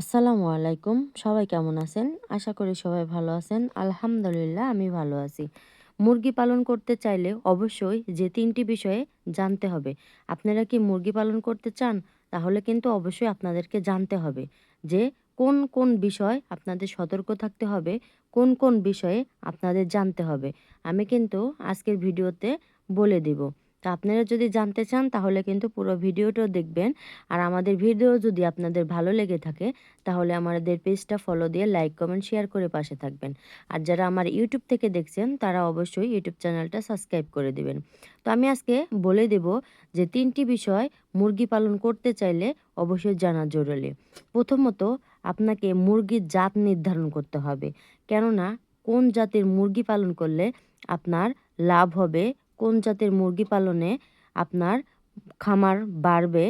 আসসালামু আলাইকুম। সবাই কেমন আছেন? আশা করি সবাই ভালো আছেন। আলহামদুলিল্লাহ, আমি ভালো আছি। মুরগি পালন করতে চাইলে অবশ্যই যে তিনটি বিষয়ে জানতে হবে। আপনারা কি মুরগি পালন করতে চান? তাহলে কিন্তু অবশ্যই আপনাদেরকে জানতে হবে যে কোন কোন বিষয় আপনাদের সতর্ক থাকতে হবে, কোন কোন বিষয়ে আপনাদের জানতে হবে। আমি কিন্তু আজকের ভিডিওতে বলে দিব। তা আপনারা যদি জানতে চান, তাহলে কিন্তু পুরো ভিডিওটাও দেখবেন। আর আমাদের ভিডিও যদি আপনাদের ভালো লেগে থাকে, তাহলে আমাদের পেজটা ফলো দিয়ে লাইক, কমেন্ট, শেয়ার করে পাশে থাকবেন। আর যারা আমার ইউটিউব থেকে দেখছেন, তারা অবশ্যই ইউটিউব চ্যানেলটা সাবস্ক্রাইব করে দেবেন। তো আমি আজকে বলে দেব যে তিনটি বিষয় মুরগি পালন করতে চাইলে অবশ্যই জানা জরুরি। প্রথমত, আপনাকে মুরগির জাত নির্ধারণ করতে হবে। কেননা, কোন জাতের মুরগি পালন করলে আপনার লাভ হবে কোন জাতের মুরগি পালনে আপনার খামার বাড়বে,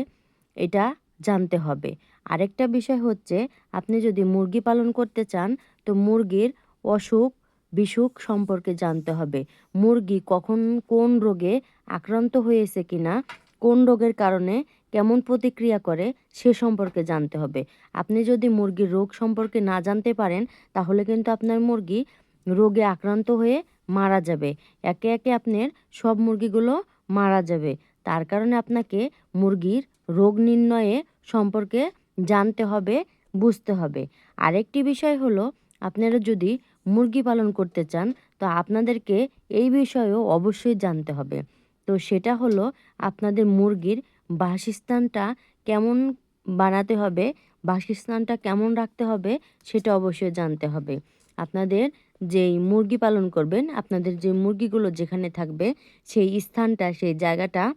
এটা জানতে হবে। আরেকটা বিষয় হচ্ছে, আপনি যদি মুরগি পালন করতে চান, তো মুরগির অসুখ বিসুখ সম্পর্কে জানতে হবে। মুরগি কখন কোন রোগে আক্রান্ত হয়েছে কিনা, কোন রোগের কারণে কেমন প্রতিক্রিয়া করে, সে সম্পর্কে জানতে হবে। আপনি যদি মুরগির রোগ সম্পর্কে না জানতে পারেন, তাহলে কিন্তু আপনার মুরগি রোগে আক্রান্ত হয়ে মারা যাবে। একে একে আপনার সব মুরগিগুলো মারা যাবে। তার কারণে আপনাকে মুরগির রোগ নির্ণয়ে সম্পর্কে জানতে হবে, বুঝতে হবে। আরেকটি বিষয় হলো, আপনারা যদি মুরগি পালন করতে চান, তো আপনাদেরকে এই বিষয়েও অবশ্যই জানতে হবে। তো সেটা হলো, আপনাদের মুরগির বাসস্থানটা কেমন বানাতে হবে, বাসস্থানটা কেমন রাখতে হবে, সেটা অবশ্যই জানতে হবে। আপনাদের যেই মুরগি পালন করবেন, আপনাদের যে মুরগিগুলো যেখানে থাকবে, সেই স্থানটা, সেই জায়গাটা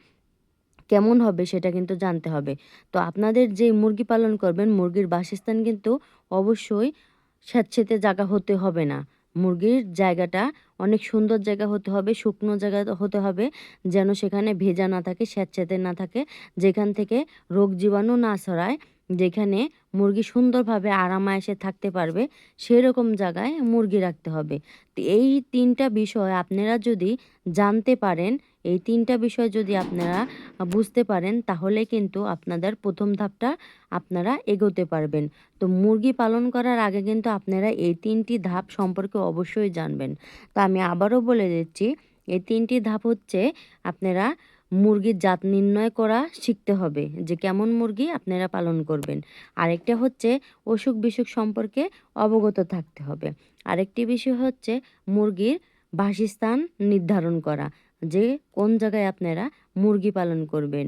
কেমন হবে সেটা কিন্তু জানতে হবে। তো আপনাদের যে মুরগি পালন করবেন, মুরগির বাসস্থান কিন্তু অবশ্যই স্যাঁতসেঁতে জায়গা হতে হবে না। মুরগির জায়গাটা অনেক সুন্দর জায়গা হতে হবে, শুকনো জায়গা হতে হবে, যেন সেখানে ভেজা না থাকে, স্যাঁতসেঁতে না থাকে, যেখান থেকে রোগ জীবাণু না ছড়ায়। যেখানে মুরগি সুন্দরভাবে আরামায়েসে থাকতে পারবে, সেরকম জায়গায় মুরগি রাখতে হবে। তো এই তিনটা বিষয় আপনারা যদি জানতে পারেন, এই তিনটা বিষয় যদি আপনারা বুঝতে পারেন, তাহলে কিন্তু আপনাদের প্রথম ধাপটা আপনারা এগোতে পারবেন। তো মুরগি পালন করার আগে কিন্তু আপনারা এই তিনটি ধাপ সম্পর্কে অবশ্যই জানবেন। তো আমি আবারও বলে দিচ্ছি, এই তিনটি ধাপ হচ্ছে আপনারা মুরগির জাত নির্ণয় করা শিখতে হবে যে কেমন মুরগি আপনারা পালন করবেন। আরেকটা হচ্ছে অসুখ বিসুখ সম্পর্কে অবগত থাকতে হবে। আরেকটি বিষয় হচ্ছে মুরগির বাসস্থান নির্ধারণ করা, যে কোন জায়গায় আপনারা মুরগি পালন করবেন।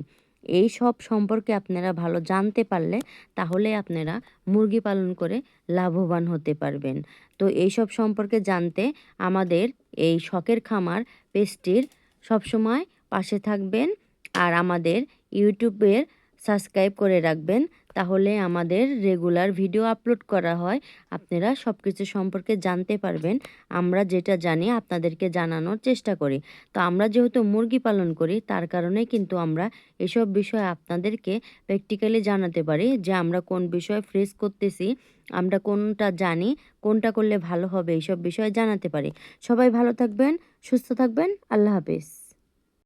এই সব সম্পর্কে আপনারা ভালো জানতে পারলে তাহলে আপনারা মুরগি পালন করে লাভবান হতে পারবেন। তো এই সব সম্পর্কে জানতে আমাদের এই শখের খামার পেজটির সবসময় পাশে থাকবেন আর আমাদের ইউটিউবের সাবস্ক্রাইব করে রাখবেন, তাহলে আমাদের রেগুলার ভিডিও আপলোড করা হয়। আপনারা সব কিছু সম্পর্কে জানতে পারবেন, আমরা যেটা জানি আপনাদেরকে জানানোর চেষ্টা করি। তো আমরা যেহেতু মুরগি পালন করি, তার কারণে কিন্তু আমরা এসব বিষয়ে আপনাদেরকে প্র্যাকটিক্যালি জানাতে পারি যে আমরা কোন বিষয়ে ফ্রেস করতেছি, আমরা কোনটা জানি, কোনটা করলে ভালো হবে, এইসব বিষয়ে জানাতে পারি। সবাই ভালো থাকবেন, সুস্থ থাকবেন, আল্লাহ হাফিজ।